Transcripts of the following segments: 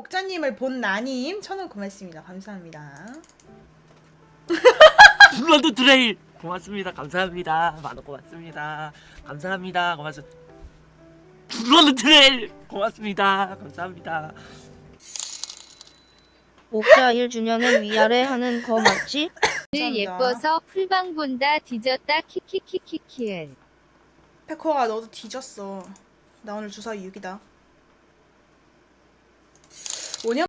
옥자님을 본 나님 천원 고맙습니다. 감사합니다. 블러드 트레일 고맙습니다. 감사합니다. 만원 고맙습니다. 감사합니다. 고맙습니다. 블러드 트레일 고맙습니다. 감사합니다. 옥자 1주년은 위아래 하는 거 맞지? 늘. 예뻐서 풀방 본다 뒤졌다 키키키키키은 페코가 너도 뒤졌어. 나 오늘 주사 6이다. 5년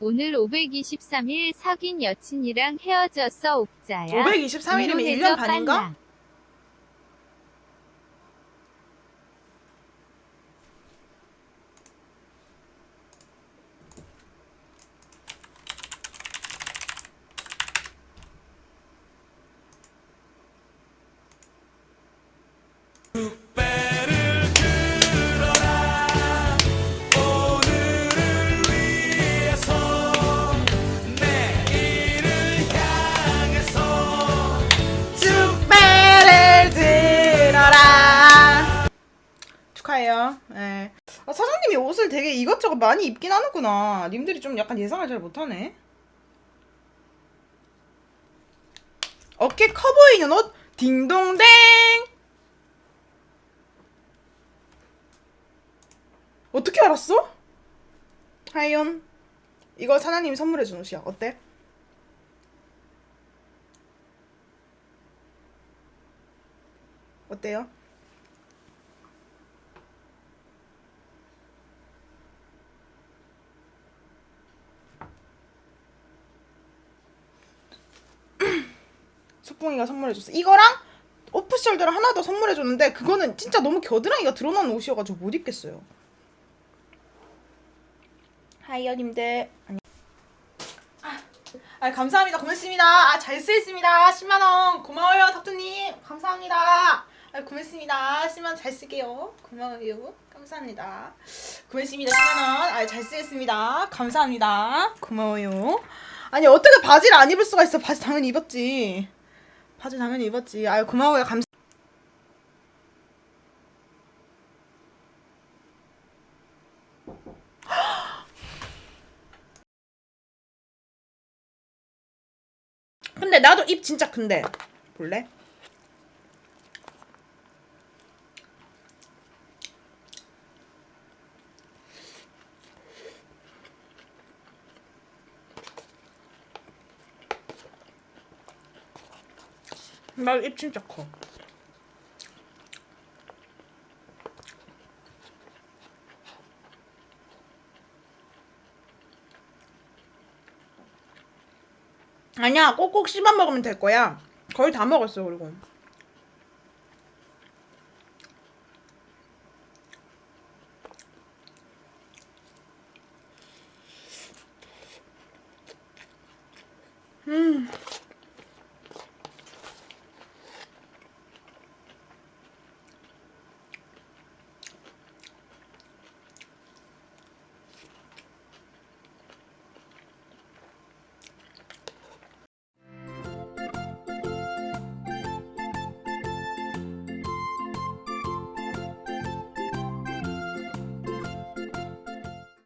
오늘 523일 사귄 여친이랑 헤어졌어 옥자야 523일이면 1년 이혼해줘, 반인가? 빨 아, 사장님이 옷을 되게 이것저것 많이 입긴 하는구나. 님들이 좀 약간 예상을 잘 못하네. 어깨 커 보이는 옷 딩동댕. 어떻게 알았어? 하이온. 이거 사장님이 선물해준 옷이야. 어때? 어때요? 숙봉이가 선물해줬어. 이거랑 오프 숄더를 하나 더 선물해줬는데 그거는 진짜 너무 겨드랑이가 드러나는 옷이어가지고 못 입겠어요. 하이어님들. 아, 아 감사합니다. 고맙습니다. 아 잘 쓰겠습니다. 10만 원 고마워요 탁두님. 감사합니다. 아 고맙습니다. 10만 원 잘 쓸게요. 고마워요. 감사합니다. 고맙습니다. 10만 원. 아 잘 쓰겠습니다. 감사합니다. 고마워요. 아니 어떻게 바지를 안 입을 수가 있어? 바지 당연히 입었지. 바지 당연히 입었지. 아유 고마워요. 감. 근데 나도 입 진짜 큰데 볼래? 나 입 진짜 커. 아니야, 꼭꼭 씹어 먹으면 될 거야. 거의 다 먹었어, 그리고. 음.